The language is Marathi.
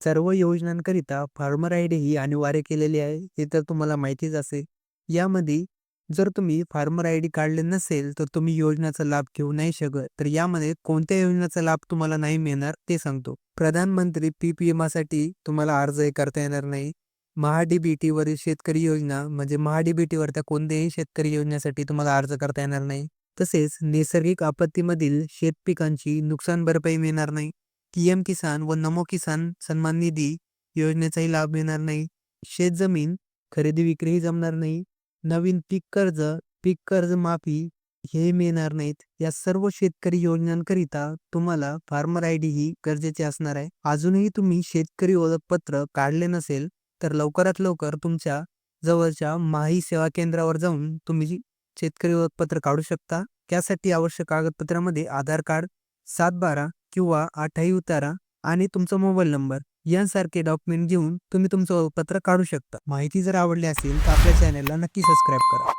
सर्व योजनांकरिता फार्मर आय डी ही अनिवार्य केलेली आहे हे तर तुम्हाला माहितीच असेल. यामध्ये जर तुम्ही फार्मर आय डी काढले नसेल तर तुम्ही योजनाचा लाभ घेऊ नाही शकत. तर यामध्ये कोणत्या योजनेचा लाभ तुम्हाला नाही मिळणार ते सांगतो. प्रधानमंत्री पीक विमासाठी तुम्हाला अर्ज हे करता येणार नाही. महाडीबीटीवरील शेतकरी योजना म्हणजे महाडीबीटीवर त्या कोणत्याही शेतकरी योजनेसाठी तुम्हाला अर्ज करता येणार नाही. तसेच नैसर्गिक आपत्तीमधील शेतपिकांची नुकसान भरपाई मिळणार नाही. पीएम किसान व नमो किसान सन्मान निधी योजनेचाही लाभ मिळणार नाही. शेत जमीन खरेदी विक्रीही जमणार नाही. नवीन पीक कर्ज पीक कर्ज माफी हे मिळणार नाहीत. या सर्व शेतकरी योजनांकरिता तुम्हाला फार्मर आय डी ही गरजेची असणार आहे. अजूनही तुम्ही शेतकरी ओळखपत्र काढले नसेल तर लवकरात लवकर तुमच्या जवळच्या माही सेवा केंद्रावर जाऊन तुम्ही शेतकरी ओळखपत्र काढू शकता. त्यासाठी आवश्यक कागदपत्रामध्ये आधार कार्ड सात बारा किंवा आठही उतारा आणि तुमचा मोबाईल नंबर यांसारखे डॉक्युमेंट घेऊन तुम्ही तुमचं पत्र काढू शकता. माहिती जर आवडली असेल तर आपल्या चॅनलला नक्की सबस्क्राईब करा.